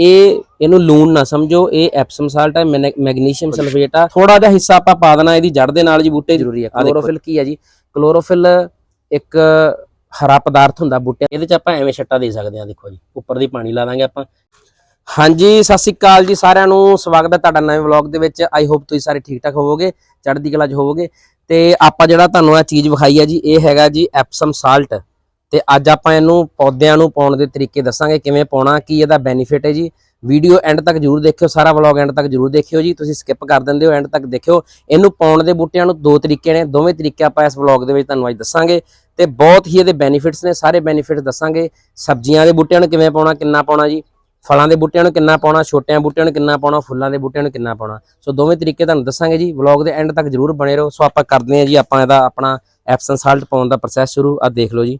ਇਹ ਇਹਨੂੰ ਲੂਣ ਨਾ ਸਮਝੋ ਇਹ ਐਪਸਮ ਸਾਲਟ ਹੈ ਮੈਗਨੀਸ਼ੀਅਮ ਸਲਫੇਟ ਆ। ਥੋੜਾ ਜਿਹਾ ਹਿੱਸਾ ਆਪਾਂ ਪਾ ਦੇਣਾ ਇਹਦੀ ਜੜ ਦੇ ਨਾਲ ਜੀ ਬੂਟੇ ਜ਼ਰੂਰੀ ਹੈ ਕਲੋਰੋਫਿਲ ਕੀ ਹੈ ਜੀ? ਕਲੋਰੋਫਿਲ ਇੱਕ ਹਰਾ ਪਦਾਰਥ ਹੁੰਦਾ ਬੂਟੇ ਇਹਦੇ ਚ ਆਪਾਂ ਐਵੇਂ ਛੱਟਾ ਦੇ ਸਕਦੇ ਹਾਂ ਦੇਖੋ ਜੀ। ਉੱਪਰ ਦੀ ਪਾਣੀ ਲਾ ਦਾਂਗੇ ਆਪਾਂ। ਹਾਂਜੀ ਸਤਿ ਸ਼੍ਰੀ ਅਕਾਲ ਜੀ ਸਾਰਿਆਂ ਨੂੰ। ਸਵਾਗਤ ਹੈ ਤੁਹਾਡਾ ਨਵੇਂ ਵਲੌਗ ਦੇ ਵਿੱਚ। ਆਈ ਹੋਪ ਤੁਸੀਂ ਸਾਰੇ ਠੀਕ ਠਾਕ ਹੋਵੋਗੇ ਚੜ੍ਹਦੀ ਕਲਾ 'ਚ ਹੋਵੋਗੇ। ਤੇ ਆਪਾਂ ਜਿਹੜਾ ਤੁਹਾਨੂੰ ਇਹ ਚੀਜ਼ ਵਿਖਾਈ ਹੈ ਜੀ ਇਹ ਹੈਗਾ ਜੀ ਐਪਸਮ ਸਾਲਟ। ਤੇ ਅੱਜ ਆਪਾਂ ਇਹਨੂੰ ਪੌਦਿਆਂ ਨੂੰ ਪਾਉਣ ਦੇ ਤਰੀਕੇ ਦੱਸਾਂਗੇ, ਕਿਵੇਂ ਪਾਉਣਾ, ਕੀ ਇਹਦਾ ਬੈਨੀਫਿਟ ਹੈ ਜੀ। ਵੀਡੀਓ ਐਂਡ ਤੱਕ ਜਰੂਰ ਦੇਖਿਓ, ਸਾਰਾ ਵਲੌਗ ਐਂਡ ਤੱਕ ਜਰੂਰ ਦੇਖਿਓ ਜੀ। ਤੁਸੀਂ ਸਕਿਪ ਕਰ ਦਿੰਦੇ ਹੋ ਐਂਡ ਤੱਕ ਦੇਖਿਓ। ਇਹਨੂੰ ਪਾਉਣ ਦੇ ਬੂਟਿਆਂ ਨੂੰ ਦੋ ਤਰੀਕੇ ਨੇ, ਦੋਵੇਂ ਤਰੀਕੇ ਆਪਾਂ ਇਸ ਵਲੌਗ ਦੇ ਵਿੱਚ ਤੁਹਾਨੂੰ ਅੱਜ ਦੱਸਾਂਗੇ। ਤੇ ਬਹੁਤ ਹੀ ਇਹਦੇ ਬੈਨੀਫਿਟਸ ਨੇ, ਸਾਰੇ ਬੈਨੀਫਿਟਸ ਦੱਸਾਂਗੇ। ਸਬਜ਼ੀਆਂ ਦੇ ਬੂਟਿਆਂ ਨੂੰ ਕਿਵੇਂ ਪਾਉਣਾ, ਕਿੰਨਾ ਪਾਉਣਾ ਜੀ। ਫਲਾਂ ਦੇ ਬੂਟਿਆਂ ਨੂੰ ਕਿੰਨਾ ਪਾਉਣਾ, ਛੋਟਿਆਂ ਬੂਟਿਆਂ ਨੂੰ ਕਿੰਨਾ ਪਾਉਣਾ, ਫੁੱਲਾਂ ਦੇ ਬੂਟਿਆਂ ਨੂੰ ਕਿੰਨਾ ਪਾਉਣਾ। ਸੋ ਦੋਵੇਂ ਤਰੀਕੇ ਤੁਹਾਨੂੰ ਦੱਸਾਂਗੇ ਜੀ। ਵਲੌਗ ਦੇ ਐਂਡ ਤੱਕ ਜਰੂਰ ਬਣੇ ਰਹੋ। ਸੋ ਆਪਾਂ ਕਰਦੇ ਹਾਂ ਜੀ, ਆਪਾਂ ਇਹਦਾ ਆਪਣਾ ਐਪਸਨ ਸਾਲਟ ਪਾਉਣ ਦਾ ਪ੍ਰੋਸੈਸ ਸ਼ੁਰੂ। ਆ ਦੇਖ ਲਓ ਜੀ।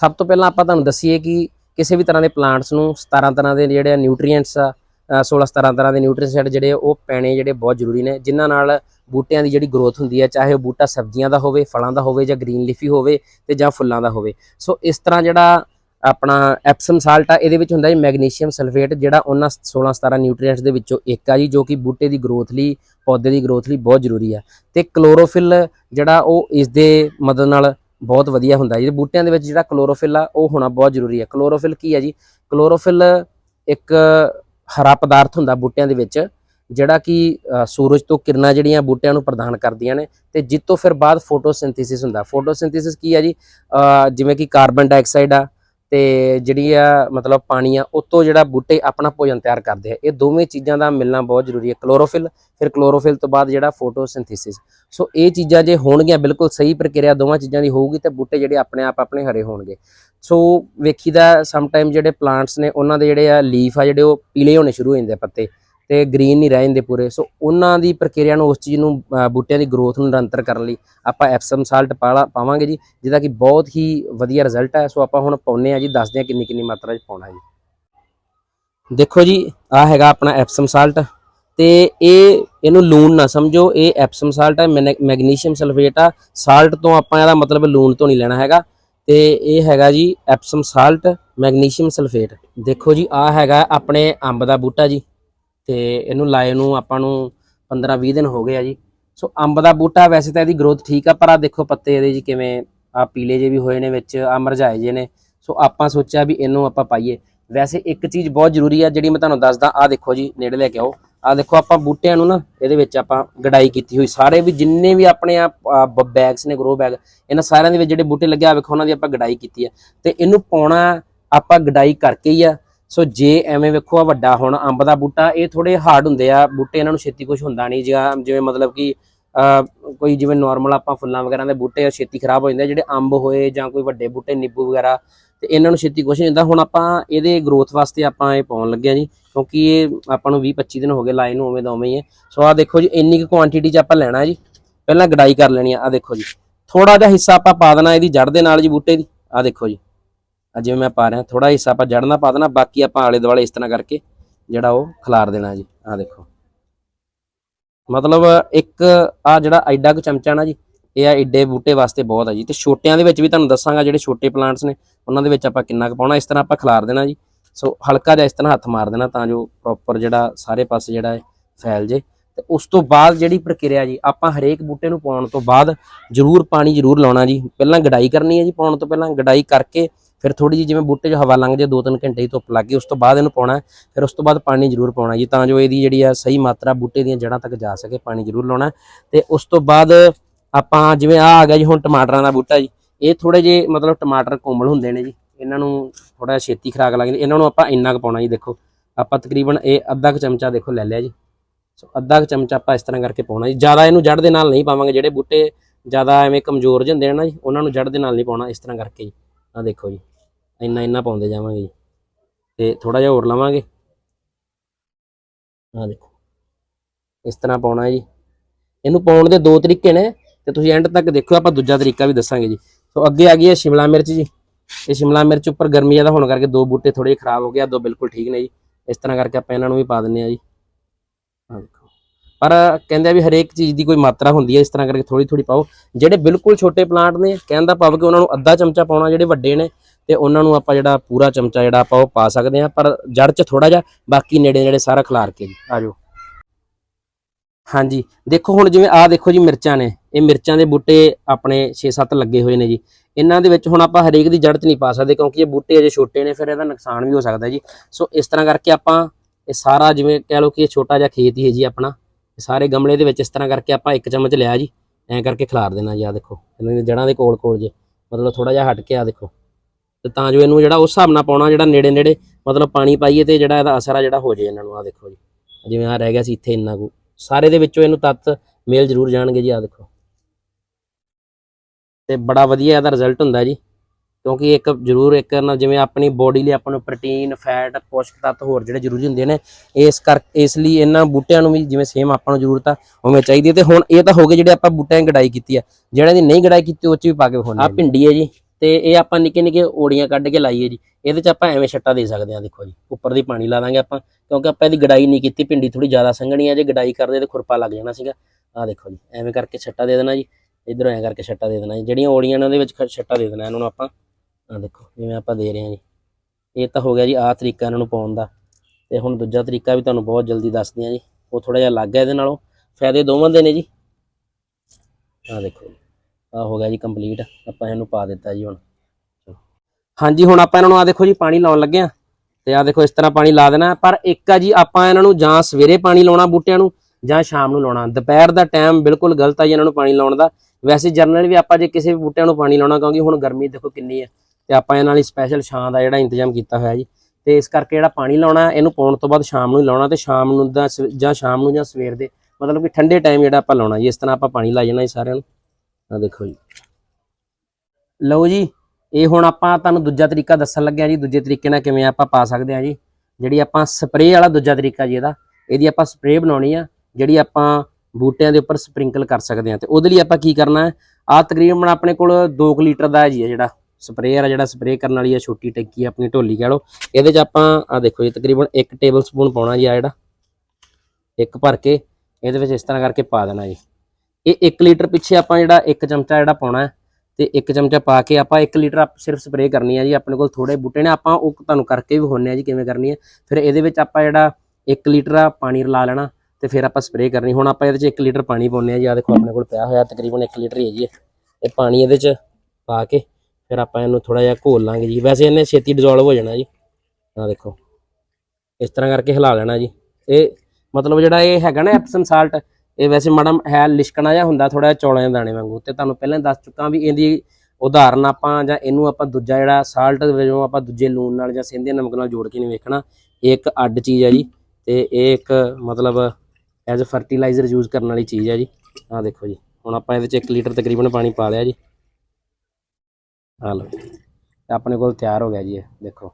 ਸਭ ਤੋਂ ਪਹਿਲਾਂ ਆਪਾਂ ਤੁਹਾਨੂੰ ਦੱਸੀਏ ਕਿ ਕਿਸੇ ਵੀ ਤਰ੍ਹਾਂ ਦੇ ਪਲਾਂਟਸ ਨੂੰ 17 ਤਰ੍ਹਾਂ ਦੇ ਜਿਹੜੇ ਨਿਊਟ੍ਰੀਐਂਟਸ ਆ ਅ, 16 17 ਤਰ੍ਹਾਂ ਦੇ ਨਿਊਟ੍ਰੀਐਂਟਸ ਜਿਹੜੇ ਉਹ ਪੈਣੇ ਜਿਹੜੇ ਬਹੁਤ ਜ਼ਰੂਰੀ ਨੇ ਜਿਨ੍ਹਾਂ ਨਾਲ ਬੂਟਿਆਂ ਦੀ ਜਿਹੜੀ ਗਰੋਥ ਹੁੰਦੀ ਹੈ ਚਾਹੇ ਉਹ ਬੂਟਾ ਸਬਜ਼ੀਆਂ ਦਾ ਹੋਵੇ ਫਲਾਂ ਦਾ ਹੋਵੇ ਜਾਂ ਗ੍ਰੀਨ ਲੀਫੀ ਹੋਵੇ ਤੇ ਜਾਂ ਫੁੱਲਾਂ ਦਾ ਹੋਵੇ। ਸੋ ਇਸ ਤਰ੍ਹਾਂ ਜਿਹੜਾ ਆਪਣਾ ਐਪਸਮ ਸਾਲਟ ਆ ਇਹਦੇ ਵਿੱਚ ਹੁੰਦਾ ਜੀ ਮੈਗਨੀਸ਼ੀਅਮ ਸਲਫੇਟ ਜਿਹੜਾ ਉਹਨਾਂ 16 17 ਨਿਊਟ੍ਰੀਐਂਟਸ ਦੇ ਵਿੱਚੋਂ ਇੱਕ ਆ ਜੀ ਜੋ ਕਿ ਬੂਟੇ ਦੀ ਗਰੋਥ ਲਈ ਪੌਦੇ ਦੀ ਗਰੋਥ ਲਈ ਬਹੁਤ ਜ਼ਰੂਰੀ ਆ। ਤੇ ਕਲੋਰੋਫਿਲ ਜਿਹੜਾ ਉਹ ਇਸ ਦੇ ਮਦਦ ਨਾਲ ਬਹੁਤ ਵਧੀਆ ਹੁੰਦਾ ਜੀ। ਬੂਟਿਆਂ ਦੇ ਵਿੱਚ ਜਿਹੜਾ ਕਲੋਰੋਫਿਲ ਆ, ਉਹ ਹੋਣਾ ਬਹੁਤ ਜ਼ਰੂਰੀ ਹੈ ਕਲੋਰੋਫਿਲ ਕੀ ਹੈ ਜੀ? ਕਲੋਰੋਫਿਲ ਇੱਕ ਹਰਾ ਪਦਾਰਥ ਹੁੰਦਾ ਬੂਟਿਆਂ ਦੇ ਵਿੱਚ, ਜਿਹੜਾ ਕਿ ਸੂਰਜ ਤੋਂ ਕਿਰਨਾਂ ਜਿਹੜੀਆਂ ਬੂਟਿਆਂ ਨੂੰ ਪ੍ਰਦਾਨ ਕਰਦੀਆਂ ਨੇ ਤੇ ਜਿਸ ਤੋਂ ਫਿਰ ਬਾਅਦ ਫੋਟੋਸਿੰਥੇਸਿਸ ਹੁੰਦਾ। ਫੋਟੋਸਿੰਥੇਸਿਸ ਕੀ ਹੈ ਜੀ? ਜਿਵੇਂ ਕਿ ਕਾਰਬਨ ਡਾਈਆਕਸਾਈਡ ਆ ਤੇ ਜਿਹੜੀ ਆ, ਮਤਲਬ ਪਾਣੀ ਆ ਉਤੋਂ ਜਿਹੜਾ ਬੂਟੇ ਆਪਣਾ ਭੋਜਨ ਤਿਆਰ ਕਰਦੇ ਆ। ਇਹ ਦੋਵੇਂ ਚੀਜ਼ਾਂ ਦਾ ਮਿਲਣਾ ਬਹੁਤ ਜ਼ਰੂਰੀ ਹੈ। ਕਲੋਰੋਫਿਲ, ਫਿਰ ਕਲੋਰੋਫਿਲ ਤੋਂ ਬਾਅਦ ਜਿਹੜਾ ਫੋਟੋਸਿੰਥੇਸਿਸ। ਸੋ ਇਹ ਚੀਜ਼ਾਂ ਜੇ ਹੋਣਗੀਆਂ, ਬਿਲਕੁਲ ਸਹੀ ਪ੍ਰਕਿਰਿਆ ਦੋਵਾਂ ਚੀਜ਼ਾਂ ਦੀ ਹੋਊਗੀ ਤੇ ਬੂਟੇ ਜਿਹੜੇ ਆਪਣੇ ਆਪ ਆਪਣੇ ਹਰੇ ਹੋਣਗੇ। ਸੋ ਵੇਖੀਦਾ ਸਮ ਟਾਈਮ ਜਿਹੜੇ ਪਲਾਂਟਸ ਨੇ, ਉਹਨਾਂ ਦੇ ਜਿਹੜੇ ਆ ਲੀਫ ਆ, ਜਿਹੜੇ ਉਹ ਪੀਲੇ ਹੋਣੇ ਸ਼ੁਰੂ ਹੋ ਜਾਂਦੇ ਆ ਪੱਤੇ। ਤੇ ਗ੍ਰੀਨ ਨਹੀਂ ਰਹਿ ਜਾਂਦੇ ਪੂਰੇ। ਸੋ ਉਹਨਾਂ ਦੀ ਪ੍ਰਕਿਰਿਆ ਨੂੰ, ਉਸ ਚੀਜ਼ ਨੂੰ ਬੂਟਿਆਂ ਦੀ ਗਰੋਥ ਨੂੰ ਨਿਰੰਤਰ ਕਰਨ ਲਈ ਆਪਾਂ ਐਪਸਮ ਸਾਲਟ ਪਾਵਾਂਗੇ ਜੀ, ਜਿਹਦਾ ਕਿ ਬਹੁਤ ਹੀ ਵਧੀਆ ਰਿਜ਼ਲਟ ਹੈ। ਸੋ ਆਪਾਂ ਹੁਣ ਪਾਉਨੇ ਆ ਜੀ, ਦੱਸਦੇ ਆ ਕਿੰਨੀ ਕਿੰਨੀ ਮਾਤਰਾ 'ਚ ਪਾਉਣਾ ਜੀ। ਦੇਖੋ ਜੀ ਆ ਹੈਗਾ ਆਪਣਾ ਐਪਸਮ ਸਾਲਟ ਤੇ ਇਹ, ਇਹਨੂੰ ਲੂਣ ਨਾ ਸਮਝੋ, ਇਹ ਐਪਸਮ ਸਾਲਟ ਹੈ, ਮੈਨੇ- ਮੈਗਨੀਸ਼ੀਅਮ ਸਲਫੇਟ ਆ। ਸਾਲਟ ਤੋਂ ਆਪਾਂ ਇਹਦਾ ਮਤਲਬ ਲੂਣ ਤੋਂ ਨਹੀਂ ਲੈਣਾ ਹੈਗਾ। ਤੇ ਇਹ ਹੈਗਾ ਜੀ ਐਪਸਮ ਸਾਲਟ ਮੈਗਨੀਸ਼ੀਅਮ ਸਲਫੇਟ। ਦੇਖੋ ਜੀ ਆ ਹੈਗਾ ਆਪਣੇ ਅੰਬ ਦਾ ਬੂਟਾ ਜੀ। ਤੇ ਇਹਨੂੰ ਲਾਏ ਨੂੰ ਆਪਾਂ ਨੂੰ 15 20 ਦਿਨ ਹੋ ਗਏ ਆ ਜੀ। ਸੋ ਅੰਬ ਦਾ ਬੂਟਾ ਵੈਸੇ ਤਾਂ ਇਹਦੀ ਗਰੋਥ ਠੀਕ ਆ, ਪਰ ਆ ਦੇਖੋ ਪੱਤੇ ਇਹਦੇ ਜੀ ਕਿਵੇਂ ਆ ਪੀਲੇ ਜੇ ਵੀ ਹੋਏ ਨੇ ਵਿੱਚ ਆ ਮਰਝਾਏ ਜੇ ਨੇ। ਸੋ ਆਪਾਂ ਸੋਚਿਆ ਵੀ ਇਹਨੂੰ ਆਪਾਂ ਪਾਈਏ। ਵੈਸੇ ਇੱਕ ਚੀਜ਼ ਬਹੁਤ ਜ਼ਰੂਰੀ ਆ, ਜਿਹੜੀ ਮੈਂ ਤੁਹਾਨੂੰ ਦੱਸਦਾ ਆ ਦੇਖੋ ਜੀ, ਨੇੜੇ ਲੈ ਕੇ ਆਓ। ਆ ਦੇਖੋ ਆਪਾਂ ਬੂਟਿਆਂ ਨੂੰ ਨਾ, ਇਹਦੇ ਵਿੱਚ ਆਪਾਂ ਗਡਾਈ ਕੀਤੀ ਹੋਈ। ਸਾਰੇ ਵੀ ਜਿੰਨੇ ਵੀ ਆਪਣੇ ਆ ਬੈਗਸ ਨੇ ਗਰੋ ਬੈਗ ਇਹਨਾਂ ਸਾਰਿਆਂ ਦੇ ਵਿੱਚ ਜਿਹੜੇ ਬੂਟੇ ਲੱਗਿਆ ਵੇਖੋ ਉਹਨਾਂ ਦੀ ਆਪਾਂ ਗਡਾਈ ਕੀਤੀ ਆ। ਤੇ ਇਹਨੂੰ ਪਾਉਣਾ ਆਪਾਂ ਗਡਾਈ ਕਰਕੇ ਹੀ ਆ। ਸੋ ਜੇ ਐਵੇਂ ਵੇਖੋ ਆ ਵੱਡਾ ਹੁਣ ਅੰਬ ਦਾ ਬੂਟਾ, ਇਹ ਥੋੜੇ ਹਾਰਡ ਹੁੰਦੇ ਆ, ਬੂਟੇ ਇਹਨਾਂ ਨੂੰ ਛੇਤੀ ਕੁਝ ਹੁੰਦਾ ਨਹੀਂ ਜਾਂ ਜਿਵੇਂ ਮਤਲਬ ਕਿ ਕੋਈ ਜਿਵੇਂ ਨਾਰਮਲ ਆਪਾਂ ਫੁੱਲਾਂ ਵਗੈਰਾ ਦੇ ਬੂਟੇ ਆ, ਛੇਤੀ ਖਰਾਬ ਹੋ ਜਾਂਦੇ ਆ, ਜਿਹੜੇ ਅੰਬ ਹੋਏ ਜਾਂ ਕੋਈ ਵੱਡੇ ਬੂਟੇ, ਨਿੰਬੂ ਵਗੈਰਾ, ਤੇ ਇਹਨਾਂ ਨੂੰ ਛੇਤੀ ਕੁਝ ਨਹੀਂ ਹੁੰਦਾ। ਹੁਣ ਆਪਾਂ ਇਹਦੇ ਗਰੋਥ ਵਾਸਤੇ ਆਪਾਂ ਇਹ ਪਾਉਣ ਲੱਗੇ ਆ ਜੀ, ਕਿਉਂਕਿ ਇਹ ਆਪਾਂ ਨੂੰ 20 25 ਦਿਨ ਹੋ ਗਏ ਲਾਏ ਨੂੰ, ਉਵੇਂ ਦਾ ਉਵੇਂ ਹੀ ਹੈ। ਸੋ ਆ ਦੇਖੋ ਜੀ, ਇੰਨੀ ਕੁ ਕੁਆਂਟੀਟੀ 'ਚ ਆਪਾਂ ਲੈਣਾ ਜੀ, ਪਹਿਲਾਂ ਗਡਾਈ ਕਰ ਲੈਣੀ ਆ ਆ ਦੇਖੋ ਜੀ। ਥੋੜਾ ਜਿਹਾ ਹਿੱਸਾ ਆਪਾਂ ਪਾ ਦੇਣਾ ਇਹਦੀ ਜੜ ਦੇ ਨਾਲ ਜੀ ਬੂਟੇ ਦੀ ਆ ਦੇਖੋ ਜੀ। ਜਿਵੇਂ ਮੈਂ ਪਾ ਰਿਹਾ ਥੋੜਾ ਹਿੱਸਾ ਆਪਾਂ ਜੜ ਨਾਲ ਪਾ ਦੇਣਾ, ਬਾਕੀ ਆਪਾਂ ਆਲੇ ਦੁਆਲੇ ਇਸ ਤਰ੍ਹਾਂ ਕਰਕੇ ਜਿਹੜਾ ਉਹ ਖਿਲਾਰ ਦੇਣਾ ਜੀ ਆ ਦੇਖੋ। ਮਤਲਬ ਇੱਕ ਆ ਜਿਹੜਾ ਐਡਾ ਕੁ ਚਮਚਾ ਨਾ ਜੀ, ਇਹ ਆ ਏਡੇ ਬੂਟੇ ਵਾਸਤੇ ਬਹੁਤ ਆ ਜੀ, ਤੇ ਛੋਟਿਆਂ ਦੇ ਵਿੱਚ ਵੀ ਤੁਹਾਨੂੰ ਦੱਸਾਂਗਾ ਜਿਹੜੇ ਛੋਟੇ ਪਲਾਂਟਸ ਨੇ, ਉਹਨਾਂ ਦੇ ਵਿੱਚ ਆਪਾਂ ਕਿੰਨਾ ਕੁ ਪਾਉਣਾ, ਇਸ ਤਰ੍ਹਾਂ ਆਪਾਂ ਖਿਲਾਰ ਦੇਣਾ ਜੀ। ਸੋ ਹਲਕਾ ਜਿਹਾ ਇਸ ਤਰ੍ਹਾਂ ਹੱਥ ਮਾਰ ਦੇਣਾ ਤਾਂ ਜੋ ਪ੍ਰੋਪਰ ਜਿਹੜਾ ਸਾਰੇ ਪਾਸੇ ਜਿਹੜਾ ਹੈ ਫੈਲ ਜੇ। ਤੇ ਉਸ ਤੋਂ ਬਾਅਦ ਜਿਹੜੀ ਪ੍ਰਕਿਰਿਆ ਜੀ, ਆਪਾਂ ਹਰੇਕ ਬੂਟੇ ਨੂੰ ਪਾਉਣ ਤੋਂ ਬਾਅਦ ਜ਼ਰੂਰ ਪਾਣੀ ਜ਼ਰੂਰ ਲਾਉਣਾ ਜੀ। ਪਹਿਲਾਂ ਗਡਾਈ ਕਰਨੀ ਹੈ ਜੀ, ਪਾਉਣ ਤੋਂ ਪਹਿਲਾਂ ਗਡਾਈ ਕਰਕੇ ਫਿਰ ਥੋੜੀ ਜਿਹੀ ਜਿਵੇਂ ਬੂਟੇ 'ਚ ਹਵਾ ਲੰਘ ਜੇ 2-3 ਘੰਟੇ ਹੀ ਧੁੱਪ ਲੱਗ ਗਈ, ਉਸ ਤੋਂ ਬਾਅਦ ਇਹਨੂੰ ਪਾਉਣਾ ਫਿਰ ਉਸ ਤੋਂ ਬਾਅਦ ਪਾਣੀ ਜ਼ਰੂਰ ਪਾਉਣਾ ਜੀ, ਤਾਂ ਜੋ ਇਹਦੀ ਜਿਹੜੀ ਆ ਸਹੀ ਮਾਤਰਾ ਬੂਟੇ ਦੀਆਂ ਜੜ੍ਹਾਂ ਤੱਕ ਜਾ ਸਕੇ, ਪਾਣੀ ਜ਼ਰੂਰ ਲਾਉਣਾ ਹੈ। ਤੇ ਉਸ ਤੋਂ ਬਾਅਦ ਆਪਾਂ ਜਿਵੇਂ ਆ ਆ ਗਿਆ ਜੀ, ਹੁਣ ਟਮਾਟਰਾਂ ਦਾ ਬੂਟਾ ਜੀ, ਇਹ ਥੋੜੇ ਜੇ ਮਤਲਬ ਟਮਾਟਰ ਕੋਮਲ ਹੁੰਦੇ ਨੇ ਜੀ, ਇਹਨਾਂ ਨੂੰ ਥੋੜਾ ਛੇਤੀ ਖਰਾਕ ਲੱਗ ਜਾਂਦੀ ਇਹਨਾਂ ਨੂੰ ਆਪਾਂ ਇੰਨਾ ਕੁ ਪਾਉਣਾ ਜੀ, ਦੇਖੋ, ਆਪਾਂ ਤਕਰੀਬਨ ਇਹ ਅੱਧਾ ਕੁ ਚਮਚਾ ਦੇਖੋ ਲੈ ਲਿਆ ਜੀ, ਸੋ ਅੱਧਾ ਕੁ ਚਮਚਾ ਆਪਾਂ ਇਸ ਤਰ੍ਹਾਂ ਕਰਕੇ ਪਾਉਣਾ ਜੀ, ਜ਼ਿਆਦਾ ਇਹਨੂੰ ਜੜ ਦੇ ਨਾਲ ਨਹੀਂ ਪਾਵਾਂਗੇ, ਜਿਹੜੇ ਬੂਟੇ ਜ਼ਿਆਦਾ ਐਵੇਂ ਕਮਜ਼ੋਰ ਜਿਹੇ ਹੁੰਦੇ ਨੇ ਨਾ ਜੀ, ਉਹਨਾਂ ਨੂੰ ਜੜ ਦੇ ਨਾਲ ਨਹੀਂ ਪਾਉਣਾ ਇਸ ਤਰ੍ਹਾਂ ਕਰਕੇ ਜੀ ਆ ਦੇਖੋ ਜੀ ਇੰਨਾ ਇੰਨਾ ਪਾਉਂਦੇ ਜਾਵਾਂਗੇ ਜੀ। ਤੇ ਥੋੜਾ ਜਿਹਾ ਹੋਰ ਲਵਾਂਗੇ। ਆ ਦੇਖੋ, ਇਸ ਤਰ੍ਹਾਂ ਪਾਉਣਾ ਹੈ ਜੀ। ਇਹਨੂੰ ਪਾਉਣ ਦੇ ਦੋ ਤਰੀਕੇ ਨੇ ਤੇ ਤੁਸੀਂ ਐਂਡ ਤੱਕ ਦੇਖਿਓ, ਆਪਾਂ ਦੂਜਾ ਤਰੀਕਾ ਵੀ ਦੱਸਾਂਗੇ ਜੀ। ਸੋ ਅੱਗੇ ਆ ਗਈ ਹੈ ਸ਼ਿਮਲਾ ਮਿਰਚ ਜੀ। ਇਹ ਸ਼ਿਮਲਾ ਮਿਰਚ ਉੱਪਰ ਗਰਮੀ ਜ਼ਿਆਦਾ ਹੋਣ ਕਰਕੇ ਦੋ ਬੂਟੇ ਥੋੜੇ ਖਰਾਬ ਹੋ ਗਏ, ਆ ਦੋ ਬਿਲਕੁਲ ਠੀਕ ਨੇ ਜੀ। ਇਸ ਤਰ੍ਹਾਂ ਕਰਕੇ ਆਪਾਂ ਇਹਨਾਂ ਨੂੰ ਵੀ ਪਾ ਦਿੰਨੇ ਆ ਜੀ। ਆ ਦੇਖੋ। ਪਰ ਕਹਿੰਦੇ ਆ ਵੀ ਹਰੇਕ ਚੀਜ਼ ਦੀ ਕੋਈ ਮਾਤਰਾ ਹੁੰਦੀ ਹੈ, ਇਸ ਤਰ੍ਹਾਂ ਕਰਕੇ ਥੋੜੀ ਥੋੜੀ ਪਾਓ। ਜਿਹੜੇ ਬਿਲਕੁਲ ਛੋਟੇ ਪਲਾਂਟ ਨੇ ਕਹਿੰਦਾ ਭਾਵ ਕਿ ਉਹਨਾਂ ਨੂੰ ਅੱਧਾ ਚਮਚਾ ਪਾਉਣਾ, ਜਿਹੜੇ ਵੱਡੇ ਨੇ ਤੇ ਉਹਨਾਂ ਨੂੰ ਆਪਾਂ ਜਿਹੜਾ ਪੂਰਾ ਚਮਚਾ ਜਿਹੜਾ ਆਪਾਂ ਉਹ ਪਾ ਸਕਦੇ ਹਾਂ, ਪਰ ਜੜ 'ਚ ਥੋੜਾ ਜਿਹਾ, ਬਾਕੀ ਨੇੜੇ ਨੇੜੇ ਸਾਰਾ ਖਿਲਾਰ ਕੇ ਜੀ ਆ ਜਾਓ। ਹਾਂਜੀ, ਦੇਖੋ ਹੁਣ ਜਿਵੇਂ ਆਹ ਦੇਖੋ ਜੀ ਮਿਰਚਾਂ ਨੇ, ਇਹ ਮਿਰਚਾਂ ਦੇ ਬੂਟੇ ਆਪਣੇ 6-7 ਲੱਗੇ ਹੋਏ ਨੇ ਜੀ। ਇਹਨਾਂ ਦੇ ਵਿੱਚ ਹੁਣ ਆਪਾਂ ਹਰੇਕ ਦੀ ਜੜ 'ਚ ਨਹੀਂ ਪਾ ਸਕਦੇ ਕਿਉਂਕਿ ਇਹ ਬੂਟੇ ਅਜੇ ਛੋਟੇ ਨੇ, ਫਿਰ ਇਹਦਾ ਨੁਕਸਾਨ ਵੀ ਹੋ ਸਕਦਾ ਜੀ। ਸੋ ਇਸ ਤਰ੍ਹਾਂ ਕਰਕੇ ਆਪਾਂ ਇਹ ਸਾਰਾ ਜਿਵੇਂ ਕਹਿ ਲਓ ਕਿ ਇਹ ਛੋਟਾ ਜਿਹਾ ਖੇਤ ਹੀ ਹੈ ਜੀ ਆਪਣਾ ਸਾਰੇ ਗਮਲੇ ਦੇ ਵਿੱਚ ਇਸ ਤਰ੍ਹਾਂ ਕਰਕੇ ਆਪਾਂ ਇੱਕ ਚਮਚ ਲਿਆ ਜੀ। ਐਂ ਕਰਕੇ ਖਿਲਾਰ ਦੇਣਾ ਜੀ ਆ ਦੇਖੋ, ਇਹਨਾਂ ਦੀ ਜੜਾਂ ਦੇ ਕੋਲ ਕੋਲ ਜੇ, ਮਤਲਬ ਥੋੜਾ ਜਿਹਾ ਹਟ ਕੇ ਆ ਦੇਖੋ। ਤੇ ਤਾਂ ਜੋ ਇਹਨੂੰ ਜਿਹੜਾ ਉਸ ਹਿਸਾਬ ਨਾਲ ਪਾਉਣਾ ਜਿਹੜਾ ਨੇੜੇ ਨੇੜੇ ਮਤਲਬ ਪਾਣੀ ਪਾਈਏ ਤੇ ਜਿਹੜਾ ਇਹਦਾ ਅਸਰ ਆ ਜਿਹੜਾ ਹੋ ਜਾਏ ਇਹਨਾਂ ਨੂੰ ਆ ਦੇਖੋ ਜੀ। ਜਿਵੇਂ ਆ ਰਹਿ ਗਿਆ ਸੀ ਇੱਥੇ ਇੰਨਾ ਕੁ। ਸਾਰੇ ਦੇ ਵਿੱਚੋਂ ਇਹਨੂੰ ਤੱਤ ਮੇਲ ਜ਼ਰੂਰ ਜਾਣਗੇ ਜੀ ਆ ਦੇਖੋ। ਤੇ ਬੜਾ ਵਧੀਆ ਇਹਦਾ ਰਿਜ਼ਲਟ ਹੁੰਦਾ ਜੀ। ਕਿਉਂਕਿ ਇੱਕ ਜ਼ਰੂਰ ਇੱਕ ਨਾ ਜਿਵੇਂ ਆਪਣੀ ਬੋਡੀ ਲਈ ਆਪਾਂ ਨੂੰ ਪ੍ਰੋਟੀਨ ਫੈਟ ਪੋਸ਼ਕ ਤੱਤ ਹੋਰ ਜਿਹੜੇ ਜ਼ਰੂਰੀ ਹੁੰਦੇ ਨੇ ਇਸ ਕਰ ਇਸ ਲਈ ਇਹਨਾਂ ਬੂਟਿਆਂ ਨੂੰ ਵੀ ਜਿਵੇਂ ਸੇਮ ਆਪਾਂ ਨੂੰ ਜ਼ਰੂਰਤ ਆ ਉਵੇਂ ਚਾਹੀਦੀ ਤੇ ਹੁਣ ਇਹ ਤਾਂ ਹੋ ਗਏ ਜਿਹੜੇ ਆਪਾਂ ਬੂਟਿਆਂ ਦੀ ਗੜਾਈ ਕੀਤੀ ਆ। ਜਿਹੜਿਆਂ ਦੀ ਨਹੀਂ ਗੜਾਈ ਕੀਤੀ ਉਹ ਚ ਵੀ ਪਾ ਕੇ ਵਿਖਾਉਂਦੇ ਆ ਭਿੰਡੀ ਹੈ ਜੀ। ਤੇ ਇਹ ਆਪਾਂ ਨਿੱਕੇ ਨਿੱਕੇ ਓੜੀਆਂ ਕੱਢ ਕੇ ਲਾਈਏ ਜੀ, ਇਹਦੇ ਚ ਆਪਾਂ ਐਵੇਂ ਛੱਟਾ ਦੇ ਸਕਦੇ ਆ ਦੇਖੋ ਜੀ, ਉੱਪਰ ਦੀ ਪਾਣੀ ਲਾ ਦਾਂਗੇ ਆਪਾਂ, ਕਿਉਂਕਿ ਆਪਾਂ ਇਹਦੀ ਗਡਾਈ ਨਹੀਂ ਕੀਤੀ, ਭਿੰਡੀ ਥੋੜੀ ਜ਼ਿਆਦਾ ਸੰਘਣੀ ਆ, ਜੇ ਗੜਾਈ ਕਰਦੇ ਤੇ ਖੁਰਪਾ ਲੱਗ ਜਾਣਾ ਸੀਗਾ। ਆ ਦੇਖੋ ਜੀ, ਐਵੇਂ ਕਰਕੇ ਛੱਟਾ ਦੇ ਦੇਣਾ ਜੀ, ਇਧਰੋਂ ਐਂ ਕਰਕੇ ਛੱਟਾ ਦੇ ਦੇਣਾ ਜੀ, ਜਿਹੜੀਆਂ ਓੜੀਆਂ ਨੇ ਉਹਦੇ ਵਿੱਚ ਖ- ਛੱਟਾ ਦੇ ਦੇਣਾ ਇਹਨਾਂ ਨੂੰ ਆਪਾਂ। ਆ ਦੇਖੋ, ਜਿਵੇਂ ਆਪਾਂ ਦੇ ਰਹੇ ਹਾਂ ਜੀ। ਇਹ ਤਾਂ ਹੋ ਗਿਆ ਜੀ, ਆਹ ਤਰੀਕਾ ਇਹਨਾਂ ਨੂੰ ਪਾਉਣ ਦਾ। ਤੇ ਹੁਣ ਦੂਜਾ ਤਰੀਕਾ ਵੀ ਤੁਹਾਨੂੰ ਬਹੁਤ ਜਲਦੀ ਦੱਸਦੇ ਹਾਂ ਜੀ, ਉਹ ਥੋੜਾ ਜਿਹਾ ਅਲੱਗ ਹੈ ਇਹਦੇ ਨਾਲੋਂ, ਫਾਇਦੇ ਦੋਵਾਂ ਦੇ ਨੇ ਜੀ। ਆ ਦੇਖੋ ਜੀ। ਆ ਹੋ ਗਿਆ ਜੀ ਕੰਪਲੀਟ ਆਪਾਂ ਇਹਨੂੰ ਪਾ ਦਿੱਤਾ ਜੀ ਹੁਣ। ਹਾਂਜੀ, ਹੁਣ ਆਪਾਂ ਇਹਨਾਂ ਨੂੰ ਆ ਦੇਖੋ ਜੀ, ਪਾਣੀ ਲਾਉਣ ਲੱਗੇ ਆ ਤੇ ਆ ਦੇਖੋ, ਇਸ ਤਰ੍ਹਾਂ ਪਾਣੀ ਲਾ ਦੇਣਾ। ਪਰ ਇੱਕ ਆ ਜੀ, ਆਪਾਂ ਇਹਨਾਂ ਨੂੰ ਜਾਂ ਸਵੇਰੇ ਪਾਣੀ ਲਾਉਣਾ ਬੂਟਿਆਂ ਨੂੰ, ਜਾਂ ਸ਼ਾਮ ਨੂੰ ਲਾਉਣਾ। ਦੁਪਹਿਰ ਦਾ ਟਾਈਮ ਬਿਲਕੁਲ ਗਲਤ ਆ ਜੀ ਇਹਨਾਂ ਨੂੰ ਪਾਣੀ ਲਾਉਣ ਦਾ। ਵੈਸੇ ਜਰਨਲ ਵੀ ਆਪਾਂ ਜੇ ਕਿਸੇ ਵੀ ਬੂਟਿਆਂ ਨੂੰ ਪਾਣੀ ਲਾਉਣਾ, ਕਿਉਂਕਿ ਹੁਣ ਗਰਮੀ ਦੇਖੋ ਕਿੰਨੀ ਹੈ ਤੇ ਆਪਾਂ ਇਹਨਾਂ ਲਈ ਸਪੈਸ਼ਲ ਛਾਂ ਦਾ ਜਿਹੜਾ ਇੰਤਜ਼ਾਮ ਕੀਤਾ ਹੋਇਆ ਜੀ। ਤੇ ਇਸ ਕਰਕੇ ਜਿਹੜਾ ਪਾਣੀ ਲਾਉਣਾ, ਇਹਨੂੰ ਪਾਉਣ ਤੋਂ ਬਾਅਦ ਸ਼ਾਮ ਨੂੰ ਲਾਉਣਾ। ਤੇ ਸ਼ਾਮ ਨੂੰ ਜਾਂ ਸ਼ਾਮ ਨੂੰ ਜਾਂ ਸਵੇਰ ਦੇ, ਮਤਲਬ ਕਿ ਠੰਡੇ ਟਾਈਮ ਜਿਹੜਾ ਆਪਾਂ ਲਾਉਣਾ ਜੀ। ਇਸ ਤਰ੍ਹਾਂ ਆਪਾਂ ਪਾਣੀ ਲਾ ਜਾਣਾ ਜੀ ਸਾਰਿਆਂ ਨੂੰ। ਆ ਦੇਖੋ ਜੀ। ਲਓ ਜੀ, ਇਹ ਹੁਣ ਆਪਾਂ ਤੁਹਾਨੂੰ ਦੂਜਾ ਤਰੀਕਾ ਦੱਸਣ ਲੱਗਿਆ ਜੀ। ਦੂਜੇ ਤਰੀਕੇ ਨਾਲ ਕਿਵੇਂ ਆਪਾਂ ਪਾ ਸਕਦੇ ਆ ਜੀ। ਜਿਹੜੀ ਆਪਾਂ ਸਪਰੇਅ ਵਾਲਾ ਦੂਜਾ ਤਰੀਕਾ ਜੀ ਇਹਦਾ। ਇਹਦੀ ਆਪਾਂ ਸਪਰੇਅ ਬਣਾਉਣੀ ਆ, ਜਿਹੜੀ ਆਪਾਂ ਬੂਟਿਆਂ ਦੇ ਉੱਪਰ ਸਪ੍ਰਿੰਕਲ ਕਰ ਸਕਦੇ ਆ ਤੇ ਉਹਦੇ ਲਈ ਆਪਾਂ ਕੀ ਕਰਨਾ ਹੈ? ਆ ਤਕਰੀਬਨ ਆਪਣੇ ਕੋਲ 2 ਲੀਟਰ ਦਾ ਜੀ ਇਹ ਜਿਹੜਾ ਸਪਰੇਅਰ ਆ ਜਿਹੜਾ ਸਪਰੇਅ ਕਰਨ ਵਾਲੀ ਆ ਛੋਟੀ ਟੈਂਕੀ ਆ ਆਪਣੀ ਢੋਲੀ ਕਹਿ ਲਓ। ਇਹਦੇ 'ਚ ਆਪਾਂ ਆ ਦੇਖੋ ਜੀ, ਤਕਰੀਬਨ 1 ਟੇਬਲ ਸਪੂਨ ਪਾਉਣਾ ਜੀ ਆ ਜਿਹੜਾ। ਇੱਕ ਭਰ ਕੇ ਇਹਦੇ ਵਿੱਚ ਇਸ ਤਰ੍ਹਾਂ ਕਰਕੇ ਪਾ ਦੇਣਾ ਜੀ। ਇਹ 1 ਲੀਟਰ ਪਿੱਛੇ ਆਪਾਂ ਜਿਹੜਾ ਇੱਕ ਚਮਚਾ ਜਿਹੜਾ ਪਾਉਣਾ ਹੈ, ਤੇ ਇੱਕ ਚਮਚਾ ਪਾ ਕੇ ਆਪਾਂ 1 ਲੀਟਰ ਆਪ ਸਿਰਫ ਸਪਰੇਅ ਕਰਨੀ ਹੈ ਜੀ, ਆਪਣੇ ਕੋਲ ਥੋੜੇ ਬੂਟੇ ਨੇ, ਆਪਾਂ ਉਹ ਤੁਹਾਨੂੰ ਕਰਕੇ ਵੀ ਵਿਖਾਉਂਦੇ ਆ ਜੀ, ਕਿਵੇਂ ਕਰਨੀ ਹੈ। ਫਿਰ ਇਹਦੇ ਵਿੱਚ ਆਪਾਂ ਜਿਹੜਾ 1 ਲੀਟਰ ਆ ਪਾਣੀ ਰਲਾ ਲੈਣਾ ਤੇ ਫਿਰ ਆਪਾਂ ਸਪਰੇਅ ਕਰਨੀ। ਹੁਣ ਆਪਾਂ ਇਹਦੇ 'ਚ 1 ਲੀਟਰ ਪਾਣੀ ਪਾਉਂਦੇ ਆ ਜੀ ਆ ਦੇਖੋ ਆਪਣੇ ਕੋਲ ਪਿਆ ਹੋਇਆ, ਤਕਰੀਬਨ 1 ਲੀਟਰ ਹੀ ਹੈ ਜੀ ਇਹ। ਇਹ ਪਾਣੀ ਇਹਦੇ 'ਚ ਪਾ ਕੇ ਫਿਰ ਆਪਾਂ ਇਹਨੂੰ ਥੋੜਾ ਜਿਹਾ ਘੋਲ ਲਾਂਗੇ ਜੀ। ਵੈਸੇ ਇਹਨੇ ਛੇਤੀ ਡਿਜ਼ੋਲਵ ਹੋ ਜਾਣਾ ਜੀ। ਆ ਦੇਖੋ। ਇਸ ਤਰ੍ਹਾਂ ਕਰਕੇ ਹਿਲਾ ਲੈਣਾ ਜੀ। ਇਹ ਮਤਲਬ ਜਿਹੜਾ ਇਹ ਹੈਗਾ ਨਾ ਐਪਸਮ ਸਾਲਟ ਇਹ ਵੈਸੇ ਮੈਡਮ ਹੈ ਲਿਸ਼ਕਣਾ ਜਿਹਾ ਹੁੰਦਾ ਥੋੜਾ ਚੌਲਾਂ ਦੇ ਦਾਣੇ ਵਾਂਗੂ। ਤੇ ਤੁਹਾਨੂੰ ਪਹਿਲਾਂ ਦੱਸ ਚੁੱਕਾ ਵੀ ਇਹਦੀ ਉਦਾਹਰਨ ਆਪਾਂ ਜਾਂ ਇਹਨੂੰ ਆਪਾਂ ਦੂਜਾ ਜਿਹੜਾ ਸਾਲਟ ਵਜੋਂ ਆਪਾਂ ਦੂਜੇ ਲੂਣ ਨਾਲ ਜਾਂ ਸਿੰਧੀ ਨਮਕ ਨਾਲ ਜੋੜ ਕੇ ਨਹੀਂ ਵੇਖਣਾ। ਇਹ ਇੱਕ ਅੱਡ ਚੀਜ਼ ਹੈ ਜੀ ਤੇ ਇਹ ਇੱਕ ਮਤਲਬ ਐਜ਼ ਅ ਫਰਟੀਲਾਈਜ਼ਰ ਯੂਜ਼ ਕਰਨ ਵਾਲੀ ਚੀਜ਼ ਹੈ ਜੀ। ਆਹ ਦੇਖੋ ਜੀ, ਹੁਣ ਆਪਾਂ ਇਹਦੇ ਚ 1 ਲੀਟਰ ਤਕਰੀਬਨ ਪਾਣੀ ਪਾ ਲਿਆ ਜੀ। ਆ ਲਓ ਤੇ ਆਪਣੇ ਕੋਲ ਤਿਆਰ ਹੋ ਗਿਆ ਜੀ ਇਹ, ਦੇਖੋ।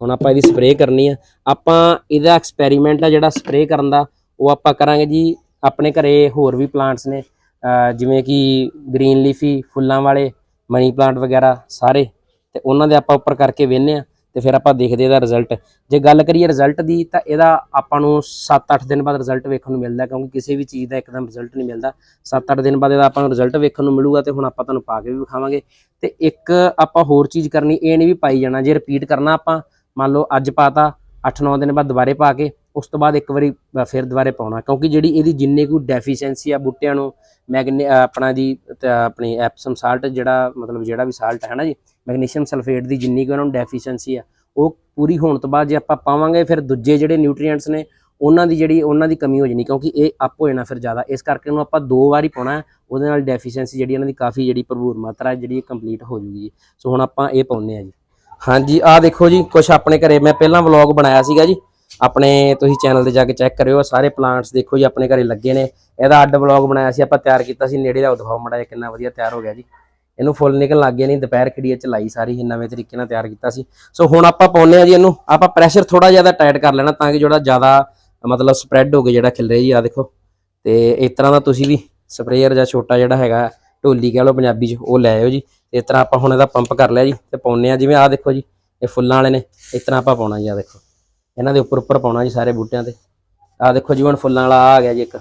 ਹੁਣ ਆਪਾਂ ਇਹਦੀ ਸਪਰੇਅ ਕਰਨੀ ਆ। ਆਪਾਂ ਇਹਦਾ ਐਕਸਪੈਰੀਮੈਂਟ ਆ ਜਿਹੜਾ ਸਪਰੇਅ ਕਰਨ ਦਾ, ਉਹ ਆਪਾਂ ਕਰਾਂਗੇ ਜੀ ਆਪਣੇ ਘਰੇ ਹੋਰ ਵੀ ਪਲਾਂਟਸ ਨੇ ਜਿਵੇਂ ਕਿ ਗ੍ਰੀਨ ਲੀਫੀ ਫੁੱਲਾਂ ਵਾਲੇ, ਮਨੀ ਪਲਾਂਟ ਵਗੈਰਾ ਸਾਰੇ, ਤੇ ਉਹਨਾਂ ਦੇ ਆਪਾਂ ਉੱਪਰ ਕਰਕੇ ਵੇਖਨੇ ਆ, ਤੇ ਫਿਰ ਆਪਾਂ ਦੇਖਦੇ ਇਹਦਾ ਰਿਜ਼ਲਟ ਜੇ ਗੱਲ ਕਰੀਏ ਰਿਜ਼ਲਟ ਦੀ, ਤਾਂ ਇਹਦਾ ਆਪਾਂ ਨੂੰ 7-8 ਦਿਨ ਬਾਅਦ ਰਿਜ਼ਲਟ ਵੇਖਣ ਨੂੰ ਮਿਲਦਾ, ਕਿਉਂਕਿ ਕਿਸੇ ਵੀ ਚੀਜ਼ ਦਾ ਇੱਕਦਮ ਰਿਜ਼ਲਟ ਨਹੀਂ ਮਿਲਦਾ। 7-8 ਦਿਨ ਬਾਅਦ ਇਹਦਾ ਆਪਾਂ ਨੂੰ ਰਿਜ਼ਲਟ ਵੇਖਣ ਨੂੰ ਮਿਲੂਗਾ, ਤੇ ਹੁਣ ਆਪਾਂ ਤੁਹਾਨੂੰ ਪਾ ਕੇ ਵੀ ਵਿਖਾਵਾਂਗੇ। ਤੇ ਇੱਕ ਆਪਾਂ ਹੋਰ ਚੀਜ਼ ਕਰਨੀ, ਇਹ ਨਹੀਂ ਵੀ ਪਾਈ ਜਾਣਾ, ਜੇ ਰਿਪੀਟ ਕਰਨਾ ਆਪਾਂ, ਮੰਨ ਲਓ ਅੱਜ ਪਾਤਾ 8-9 ਦਿਨ ਬਾਅਦ ਦੁਬਾਰੇ ਪਾ ਕੇ ਉਸ ਤੋਂ ਬਾਅਦ ਇੱਕ ਵਾਰੀ ਫਿਰ ਦੁਬਾਰੇ ਪਾਉਣਾ, ਕਿਉਂਕਿ ਜਿਹੜੀ ਇਹਦੀ ਜਿੰਨੇ ਕੋਈ ਡੈਫੀਸ਼ੈਂਸੀ ਆ ਬੂਟਿਆਂ ਨੂੰ ਮੈਗਨੀ ਆਪਣਾ ਦੀ ਤੇ ਆਪਣੀ ਐਪਸਮ ਸਾਲਟ ਜਿਹੜਾ, ਮਤਲਬ ਜਿਹੜਾ ਵੀ ਸਾਲਟ ਹੈ ਨਾ ਜੀ, ਮੈਗਨੀਸ਼ੀਅਮ ਸਲਫੇਟ ਦੀ ਜਿੰਨੀ ਕੁ ਉਹਨਾਂ ਨੂੰ ਡੈਫੀਸ਼ੈਂਸੀ ਆ, ਉਹ ਪੂਰੀ ਹੋਣ ਤੋਂ ਬਾਅਦ ਜੇ ਆਪਾਂ ਪਾਵਾਂਗੇ ਫਿਰ ਦੂਜੇ ਜਿਹੜੇ ਨਿਊਟ੍ਰੀਐਂਟਸ ਨੇ, ਉਹਨਾਂ ਦੀ ਜਿਹੜੀ, ਉਹਨਾਂ ਦੀ ਕਮੀ ਹੋ ਜਾਣੀ, ਕਿਉਂਕਿ ਇਹ ਅਪ ਹੋ ਜਾਣਾ ਫਿਰ ਜ਼ਿਆਦਾ, ਇਸ ਕਰਕੇ ਉਹਨੂੰ ਆਪਾਂ ਦੋ ਵਾਰੀ ਪਾਉਣਾ, ਉਹਦੇ ਨਾਲ ਡੈਫੀਸ਼ੈਂਸੀ ਜਿਹੜੀ ਇਹਨਾਂ ਦੀ ਕਾਫੀ ਜਿਹੜੀ ਭਰਪੂਰ ਮਾਤਰਾ ਜਿਹੜੀ ਕੰਪਲੀਟ ਹੋ ਜੂਗੀ ਸੋ ਹੁਣ ਆਪਾਂ ਇਹ ਪਾਉਂਦੇ ਆ ਜੀ। ਹਾਂਜੀ, ਆਹ ਦੇਖੋ ਜੀ ਕੁਝ ਆਪਣੇ ਘਰੇ, ਮੈਂ ਪਹਿਲਾਂ ਵਲੌਗ ਬਣਾਇਆ ਸੀਗਾ ਜੀ ਆਪਣੇ ਤੁਸੀਂ ਚੈਨਲ ਤੇ ਜਾ ਕੇ ਚੈੱਕ ਕਰਿਓ, ਸਾਰੇ ਪਲਾਂਟਸ ਦੇਖੋ ਜੀ, ਆਪਣੇ ਘਰੇ ਲੱਗੇ ਨੇ। ਇਹਦਾ ਅੱਡ ਵਲੌਗ ਬਣਾਇਆ ਸੀ, ਆਪਾਂ ਤਿਆਰ ਕੀਤਾ ਸੀ, ਨੇੜੇ ਦਾ ਦਿਖਾਓ ਮੜਾ ਕਿੰਨਾ ਵਧੀਆ ਤਿਆਰ ਹੋ ਗਿਆ ਜੀ। ਇਹਨੂੰ ਫੁੱਲ ਨਿਕਲਣ ਲੱਗ ਗਏ ਨਹੀਂ ਦੁਪਹਿਰ ਖੜੀ ਚ ਲਾਈ ਸਾਰੀ ਨਵੇਂ ਤਰੀਕੇ ਨਾਲ ਤਿਆਰ ਕੀਤਾ ਸੀ। ਸੋ ਹੁਣ ਆਪਾਂ ਪਾਉਨੇ ਆ ਜੀ ਇਹਨੂੰ, ਆਪਾਂ ਪ੍ਰੈਸ਼ਰ ਥੋੜਾ ਜ਼ਿਆਦਾ ਟਾਈਟ ਕਰ ਲੈਣਾ ਤਾਂ ਕਿ ਜਿਹੜਾ ਜ਼ਿਆਦਾ, ਮਤਲਬ ਸਪਰੈਡ ਹੋ ਕੇ ਜਿਹੜਾ ਖਿਲ ਰਿਹਾ ਜੀ ਆ ਦੇਖੋ। ਤੇ ਇਸ ਤਰ੍ਹਾਂ ਦਾ ਤੁਸੀਂ ਵੀ ਸਪਰੇਅਰ ਜਾਂ ਛੋਟਾ ਜਿਹੜਾ ਹੈਗਾ, ਢੋਲੀ ਕਹਿ ਲਓ ਪੰਜਾਬੀ ਚ, ਉਹ ਲੈ ਆਓ ਜੀ। ਤੇ ਇਸ ਤਰ੍ਹਾਂ ਆਪਾਂ ਹੁਣ ਇਹਦਾ ਪੰਪ ਕਰ ਲਿਆ ਜੀ, ਤੇ ਪਾਉਨੇ ਆ ਜਿਵੇਂ ਆ ਦੇਖੋ ਜੀ, ਇਹ ਫੁੱਲਾਂ ਵਾਲੇ ਨੇ, ਇਸ ਤਰ੍ਹਾਂ ਆਪਾਂ ਪਾਉਣਾ ਜੀ ਆ ਦੇਖੋ। ਇਹਨਾਂ ਦੇ ਉੱਪਰ ਉੱਪਰ ਪਾਉਣਾ ਜੀ ਸਾਰੇ ਬੂਟਿਆਂ ਤੇ। ਆ ਦੇਖੋ ਜੀ, ਹੁਣ ਫੁੱਲਾਂ ਵਾਲਾ ਆ ਗਿਆ ਜੀ ਇੱਕ।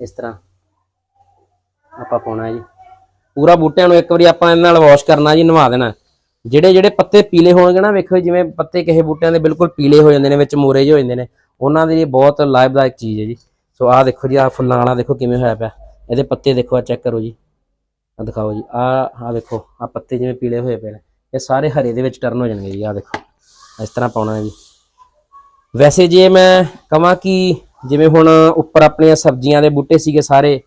ਇਸ ਤਰ੍ਹਾਂ ਆਪਾਂ ਪਾਉਣਾ ਜੀ। ਪੂਰਾ ਬੂਟਿਆਂ ਨੂੰ ਇੱਕ ਵਾਰੀ ਆਪਾਂ ਇਹਨਾਂ ਨਾਲ ਵਾਸ਼ ਕਰਨਾ ਜੀ, ਨਵਾ ਦੇਣਾ। ਜਿਹੜੇ ਜਿਹੜੇ ਪੱਤੇ ਪੀਲੇ ਹੋਣਗੇ ਨਾ, ਵੇਖੋ ਜਿਵੇਂ ਪੱਤੇ ਕਿਸੇ ਬੂਟਿਆਂ ਦੇ ਬਿਲਕੁਲ ਪੀਲੇ ਹੋ ਜਾਂਦੇ ਨੇ, ਵਿੱਚ ਮੋਰੇ ਜਿਹੇ ਹੋ ਜਾਂਦੇ ਨੇ, ਉਹਨਾਂ ਦੇ ਲਈ ਬਹੁਤ ਲਾਭਦਾਇਕ ਚੀਜ਼ ਹੈ ਜੀ। ਸੋ ਆਹ ਦੇਖੋ ਜੀ, ਆਹ ਫੁੱਲਾਂ ਵਾਲਾ ਦੇਖੋ ਕਿਵੇਂ ਹੋਇਆ ਪਿਆ। ਇਹਦੇ ਪੱਤੇ ਦੇਖੋ ਆ ਚੈੱਕ ਕਰੋ ਜੀ। ਆ ਦਿਖਾਓ ਜੀ ਆ ਆ ਵੇਖੋ ਆ ਪੱਤੇ ਜਿਵੇਂ ਪੀਲੇ ਹੋਏ ਪਏ ਨੇ। ਇਹ ਸਾਰੇ ਹਰੇ ਦੇ ਵਿੱਚ ਟਰਨ ਹੋ ਜਾਣਗੇ ਜੀ ਆ ਦੇਖੋ। ਇਸ ਤਰ੍ਹਾਂ ਪਾਉਣਾ ਹੈ ਜੀ। ਵੈਸੇ ਜੇ ਮੈਂ ਕਹਾਂ ਕਿ ਜਿਵੇਂ ਹੁਣ ਉੱਪਰ ਆਪਣੀਆਂ ਸਬਜ਼ੀਆਂ ਦੇ ਬੂਟੇ ਸੀਗੇ ਸਾਰੇ,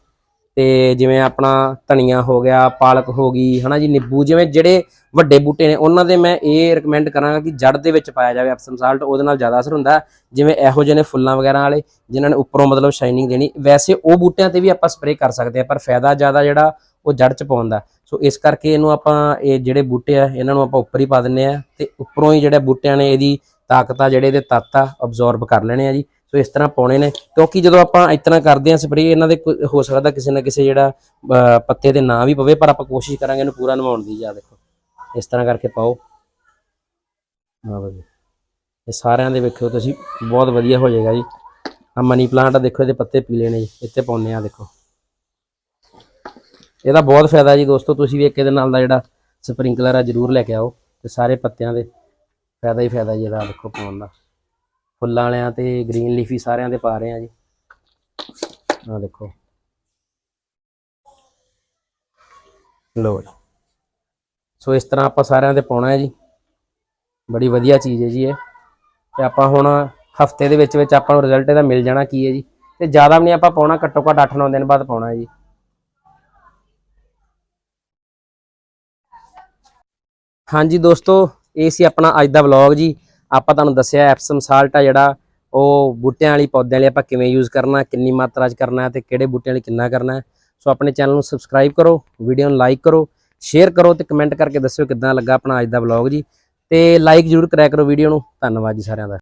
ਤੇ ਜਿਵੇਂ ਆਪਣਾ ਧਨੀਆ ਹੋ ਗਿਆ, ਪਾਲਕ ਹੋ ਗਈ, ਹਨਾ ਜੀ, ਨਿੰਬੂ, ਜਿਵੇਂ ਜਿਹੜੇ ਵੱਡੇ ਬੂਟੇ ਨੇ, ਉਹਨਾਂ ਦੇ ਮੈਂ ਇਹ ਰეკਮੈਂਡ ਕਰਾਂਗਾ ਕਿ ਜੜ ਦੇ ਵਿੱਚ ਪਾਇਆ ਜਾਵੇ ਐਪਸਮ ਸਾਲਟ ਉਹਦੇ ਨਾਲ ਜ਼ਿਆਦਾ ਅਸਰ ਹੁੰਦਾ। ਜਿਵੇਂ ਇਹੋ ਜਿਹੇ ਨੇ ਫੁੱਲਾਂ ਵਗੈਰਾ ਵਾਲੇ, ਜਿਨ੍ਹਾਂ ਨੇ ਉੱਪਰੋਂ ਮਤਲਬ ਸ਼ਾਈਨਿੰਗ ਦੇਣੀ। ਵੈਸੇ ਉਹ ਬੂਟਿਆਂ ਤੇ ਵੀ ਆਪਾਂ ਸਪਰੇਅ ਕਰ ਸਕਦੇ ਆ ਪਰ ਫਾਇਦਾ ਜ਼ਿਆਦਾ ਜਿਹੜਾ ਉਹ ਜੜ ਚ ਪਾਉਂਦਾ ਸੋ ਇਸ ਕਰਕੇ ਇਹਨੂੰ ਆਪਾਂ, ਇਹ ਜਿਹੜੇ ਬੂਟੇ ਆ, ਇਹਨਾਂ ਨੂੰ ਆਪਾਂ ਉੱਪਰ ਹੀ ਪਾ ਦਿੰਨੇ ਆ ਤੇ ਉੱਪਰੋਂ ਹੀ ਜਿਹੜੇ ਬੂਟਿਆਂ ਨੇ ਇਹਦੀ ਤਾਕਤ ਆ ਜਿਹੜੇ ਇਹਦੇ ਤੱਤ ਆ ਅਬਜ਼ੌਰਬ ਕਰ ਲੈਣੇ ਆ ਜੀ। ਸੋ ਇਸ ਤਰ੍ਹਾਂ ਪਾਉਣੇ ਨੇ। ਕਿਉਂਕਿ ਜਦੋਂ ਆਪਾਂ ਇਸ ਤਰ੍ਹਾਂ ਕਰਦੇ ਆ ਸਪਰੇ ਇਹਨਾਂ ਦੇ ਹੋ ਸਕਦਾ ਕਿਸੇ ਨਾ ਕਿਸੇ ਜਿਹੜਾ ਪੱਤੇ ਦੇ ਨਾਂ ਵੀ ਪਵੇ, ਪਰ ਆਪਾਂ ਕੋਸ਼ਿਸ਼ ਕਰਾਂਗੇ ਇਹਨੂੰ ਪੂਰਾ ਨਿਭਾਉਣ ਦੀ। ਜਾ ਦੇਖੋ, ਇਸ ਤਰ੍ਹਾਂ ਕਰਕੇ ਪਾਓ। ਹਾਂ ਬਾਜੀ ਇਹ ਸਾਰਿਆਂ ਦੇ ਵੇਖਿਓ ਤੁਸੀਂ, ਬਹੁਤ ਵਧੀਆ ਹੋ ਜਾਏਗਾ ਜੀ। ਆ ਮਨੀ ਪਲਾਂਟ ਆ, ਦੇਖੋ ਇਹਦੇ ਪੱਤੇ ਪੀਲੇ ਨੇ ਜੀ। ਇੱਥੇ ਪਾਉਨੇ ਆ ਦੇਖੋ। ਇਹਦਾ ਬਹੁਤ ਫਾਇਦਾ ਜੀ ਦੋਸਤੋ, ਤੁਸੀਂ ਵੀ ਇੱਕ ਇਹਦੇ ਨਾਲ ਦਾ ਜਿਹੜਾ ਸਪ੍ਰਿੰਕਲਰ ਆ, ਜਰੂਰ ਲੈ ਕੇ ਆਓ। ਤੇ ਸਾਰੇ ਪੱਤਿਆਂ ਦੇ ਫਾਇਦਾ ਹੀ ਫਾਇਦਾ ਜੀ ਇਹਦਾ, ਦੇਖੋ ਪਾਉਣ ਦਾ। ਫੁੱਲਾਂ ਵਾਲਿਆਂ ਤੇ ਗ੍ਰੀਨ ਲੀਫੀ ਸਾਰਿਆਂ 'ਤੇ ਪਾ ਰਹੇ ਆ ਜੀ। ਆ ਦੇਖੋ। ਲੋ ਜੀ। ਸੋ ਇਸ ਤਰ੍ਹਾਂ ਆਪਾਂ ਸਾਰਿਆਂ 'ਤੇ ਪਾਉਣਾ ਹੈ ਜੀ। ਬੜੀ ਵਧੀਆ ਚੀਜ਼ ਹੈ ਜੀ ਇਹ। ਤੇ ਆਪਾਂ ਹੁਣ ਹਫ਼ਤੇ ਦੇ ਵਿੱਚ ਵਿੱਚ ਆਪਾਂ ਨੂੰ ਰਿਜ਼ਲਟ ਇਹਦਾ ਮਿਲ ਜਾਣਾ ਕੀ ਹੈ ਜੀ। ਤੇ ਜ਼ਿਆਦਾ ਵੀ ਨਹੀਂ ਆਪਾਂ ਪਾਉਣਾ, ਘੱਟੋ ਘੱਟ 8-9 ਦਿਨ ਬਾਅਦ ਪਾਉਣਾ ਹੈ ਜੀ। ਹਾਂਜੀ ਦੋਸਤੋ ਇਹ ਸੀ ਆਪਣਾ ਅੱਜ ਦਾ ਵਲੌਗ ਜੀ। ਆਪਾਂ ਤੁਹਾਨੂੰ ਦੱਸਿਆ ਐਪਸਮ ਸਾਲਟ ਆ ਜਿਹੜਾ, ਉਹ ਬੂਟਿਆਂ ਵਾਲੀ ਪੌਦਿਆਂ ਲਈ ਆਪਾਂ ਕਿਵੇਂ ਯੂਜ਼ ਕਰਨਾ, ਕਿੰਨੀ ਮਾਤਰਾ 'ਚ ਕਰਨਾ ਹੈ ਤੇ ਕਿਹੜੇ ਬੂਟਿਆਂ ਲਈ ਕਿੰਨਾ ਕਰਨਾ। ਸੋ ਆਪਣੇ ਚੈਨਲ ਨੂੰ ਸਬਸਕ੍ਰਾਈਬ ਕਰੋ ਵੀਡੀਓ ਨੂੰ ਲਾਈਕ ਕਰੋ ਸ਼ੇਅਰ ਕਰੋ ਤੇ ਕਮੈਂਟ ਕਰਕੇ ਦੱਸਿਓ ਕਿੱਦਾਂ ਲੱਗਾ ਆਪਣਾ ਅੱਜ ਦਾ ਵਲੌਗ ਜੀ। ਤੇ ਲਾਈਕ ਜਰੂਰ ਕਰਿਆ ਕਰੋ ਵੀਡੀਓ ਨੂੰ। ਧੰਨਵਾਦ ਜੀ ਸਾਰਿਆਂ ਦਾ।